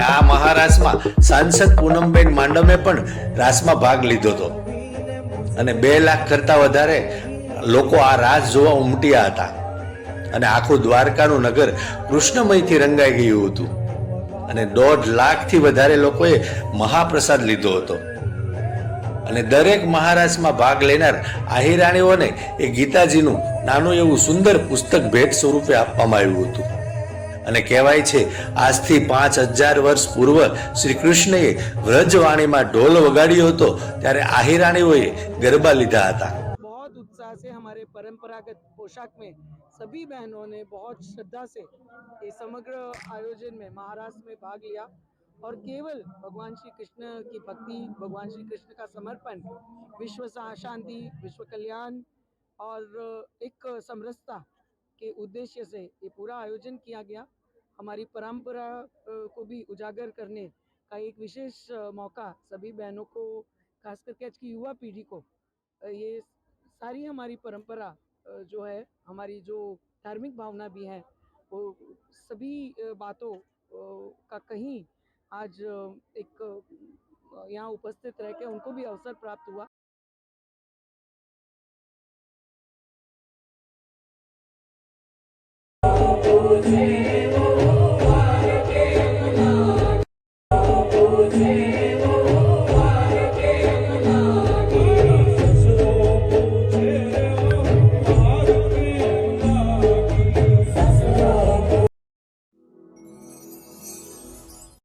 મહારાસમાં સાંસદ પૂનમબેન માંડમે પણ રાસમાં ભાગ લીધો હતો. અને બે લાખ કરતા વધારે લોકો આ રાસ જોવા ઉમટ્યા હતા. અને આખું દ્વારકાનું નગર કૃષ્ણમયથી રંગાઈ ગયું હતું. અને દોઢ લાખથી વધારે લોકોએ મહાપ્રસાદ લીધો હતો. અને દરેક મહારાજમાં ભાગ લેનાર આહિરાણીઓને એ ગીતાજીનું નાનું એવું સુંદર પુસ્તક ભેટ સ્વરૂપે આપવામાં આવ્યું હતું. અને કહેવાય છે આજથી પાંચ હજાર વર્ષ પૂર્વ શ્રી કૃષ્ણએ વ્રજવાણીમાં ઢોલ વગાડ્યો હતો ત્યારે આહિરાણીઓએ ગરબા લીધા હતા बहुत उत्साह से हमारे परंपरागत पोशाक में सभी बहनों ने बहुत श्रद्धा से ये समग्र आयोजन में महाराष्ट्र में भाग लिया और केवल भगवान श्री कृष्ण की भक्ति भगवान श्री कृष्ण का समर्पण विश्व सा- शांति विश्व कल्याण और एक समरसता के उद्देश्य से ये पूरा आयोजन किया गया। हमारी परंपरा को भी उजागर करने का एक विशेष मौका सभी बहनों को, खास करके आज की युवा पीढ़ी को ये सारी हमारी परंपरा जो है, हमारी जो धार्मिक भावना भी है, वो सभी बातों का कहीं आज एक यहाँ उपस्थित रह के उनको भी अवसर प्राप्त हुआ।